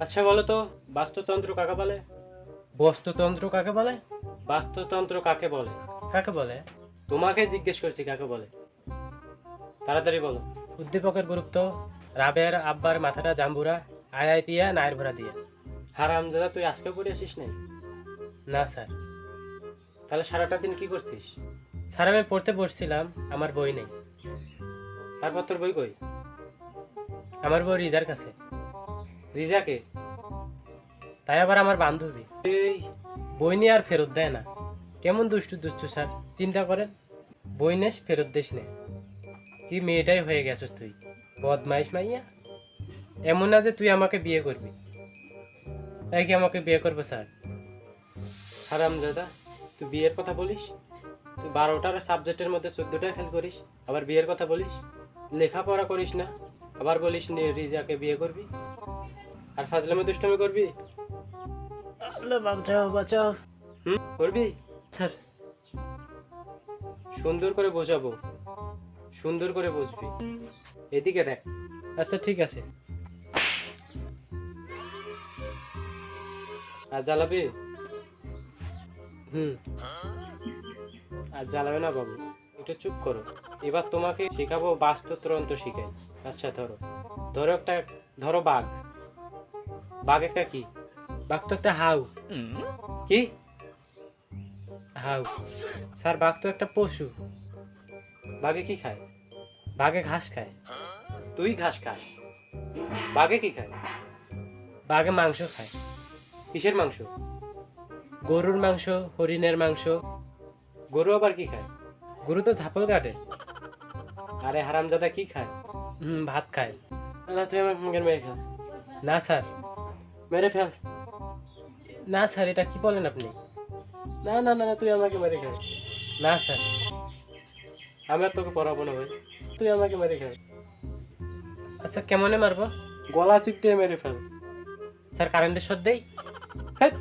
আচ্ছা বলো তো বাস্তুতন্ত্র কাকে বলে? বস্তুতন্ত্র কাকে বলে? বাস্তুতন্ত্র কাকে বলে? কাকে বলে? তোমাকে জিজ্ঞেস করছি কাকে বলে। তাড়াতাড়ি বলো। উদ্দীপকের গুরুত্ব রাবের আব্বার মাথাটা জাম্বুরা আয়াই দিয়া নায়ের ভরা দিয়া। হারামজাদা তুই আজকে পড়ে আসিস নাই? না স্যার। তাহলে সারাটা দিন কি করছিস? স্যার আমি পড়তে বসছিলাম আমার বই নেই। তারপর তোর বই কই? আমার বই রিজার কাছে রিজাকে? তাই আবার আমার বান্ধবী। এই, বই নিয়ে আর ফেরত দেয় না। কেমন দুষ্টু দুষ্টু স্যার, চিন্তা করেন? বই নেস, ফেরত দিস নে। কি মেয়েটাই হয়ে গেছিস তুই, বদমাইশ মাইয়া? এমন না যে তুই আমাকে বিয়ে করবি। তাই কি আমাকে বিয়ে করবে স্যার? হারামজাদা তুই বিয়ের কথা বলিস? তুই বারোটার সাবজেক্টের মধ্যে চোদ্দটায় ফেল করিস, আবার বিয়ের কথা বলিস? লেখাপড়া করিস না, আবার বলিস রিজাকে বিয়ে করবি? আর ফাজলামে দুষ্টমি করবি? আল্লাহ বাঁচাও বাঁচাও। হুম? করবি? স্যার সুন্দর করে বোঝাবো। সুন্দর করে বুঝবি। এদিকে দেখ। আচ্ছা ঠিক আছে। আর জ্বালাবি? হুম। আর জ্বালাবে না বাবু। একটু চুপ করো। এবার তোমাকে শেখাবো বাস্তুতন্ত্র শিখাই। আচ্ছা ধরো। ধরো একটা ধরো বাঘ। বাঘ একটা কি? বাঘ তো একটা হাউ। কি? হাউ। স্যার বাঘ তো একটা পশু। বাঘে কি খায়? বাঘে ঘাস খায়। তুই ঘাস খাস। বাঘে কি খায়? বাঘে মাংস খায়। কিসের মাংস? গরুর মাংস হরিণের মাংস। গরু আবার কি খায়? গরু তো ঝাপল কাটে। আরে হারামজাদা কি খায়? হুম ভাত খায়। না তুই আমার মেরে ফেল না স্যার। মেরে ফেল। না স্যার এটা কি বলেন আপনি? না না না তুই আমাকে মেরে খেল না স্যার। আমি আর তোকে পড়াবো না ভাই। তুই আমাকে মেরে খেল আচ্ছা কেমনে মারবো? গলা চিপতে মেরে ফেল। স্যার কারেন্টের শট দেই হেৎ,